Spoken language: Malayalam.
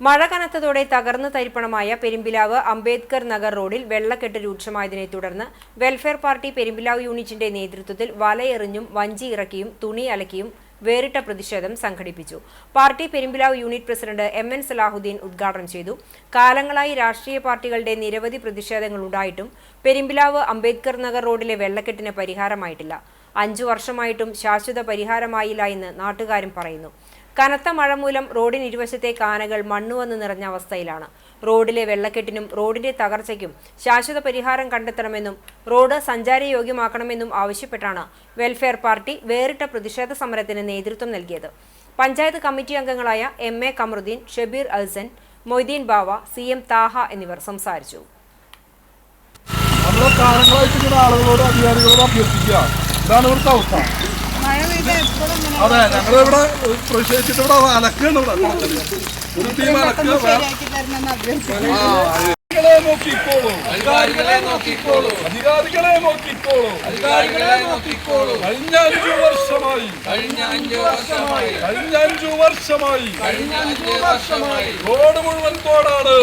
മഴ കനത്തതോടെ തകർന്നു തരിപ്പണമായ പെരുമ്പിലാവ് അംബേദ്കർ നഗർ റോഡിൽ വെള്ളക്കെട്ട് രൂക്ഷമായതിനെ തുടർന്ന് വെൽഫെയർ പാർട്ടി പെരുമ്പിലാവ് യൂണിറ്റിന്റെ നേതൃത്വത്തിൽ വലയെറിഞ്ഞും വഞ്ചി ഇറക്കിയും തുണി അലക്കിയും വേറിട്ട പ്രതിഷേധം സംഘടിപ്പിച്ചു. Party Perumpilavu unit president M N Salahuddin ഉദ്ഘാടനം ചെയ്തു. കാലങ്ങളായി രാഷ്ട്രീയ പാർട്ടികളുടെ നിരവധി പ്രതിഷേധങ്ങൾ ഉണ്ടായിട്ടും പെരുമ്പിലാവ് അംബേദ്കർ നഗർ റോഡിലെ വെള്ളക്കെട്ടിന് പരിഹാരമായിട്ടില്ല. അഞ്ചു വർഷമായിട്ടും ശാശ്വത പരിഹാരമായില്ല എന്ന് നാട്ടുകാരും പറയുന്നു. കനത്ത മഴ മൂലം റോഡിന് ഇരുവശത്തെ കാനകൾ മണ്ണുവന്ന് നിറഞ്ഞ അവസ്ഥയിലാണ്. റോഡിലെ വെള്ളക്കെട്ടിനും റോഡിന്റെ തകർച്ചയ്ക്കും ശാശ്വത പരിഹാരം കണ്ടെത്തണമെന്നും റോഡ് സഞ്ചാരയോഗ്യമാക്കണമെന്നും ആവശ്യപ്പെട്ടാണ് വെൽഫെയർ പാർട്ടി വേറിട്ട പ്രതിഷേധ സമരത്തിന് നേതൃത്വം നൽകിയത്. പഞ്ചായത്ത് കമ്മിറ്റി അംഗങ്ങളായ M A Kamaruddin Shabeer Alsan Moideen Bava C M Thaha എന്നിവർ സംസാരിച്ചു. അഭ്യർത്ഥിക്കുക. അതെ ഞങ്ങളിവിടെ പ്രതിഷേധിച്ചിട്ട് ഇവിടെ അലക്കാണ് ഇവിടെ. ഒരു ടീം അലക്കുക നോക്കിക്കോളൂ. അധികാരികളെ നോക്കിക്കോളൂ. അധികാരികളെ നോക്കിക്കോളൂ. അധികാരികളെ നോക്കിക്കോളൂ. കഴിഞ്ഞ അഞ്ചു വർഷമായി. കഴിഞ്ഞ അഞ്ചു വർഷമായി. കഴിഞ്ഞ അഞ്ചു വർഷമായി. കഴിഞ്ഞ അഞ്ചു വർഷമായി. റോഡ് മുഴുവൻ തോടാണ്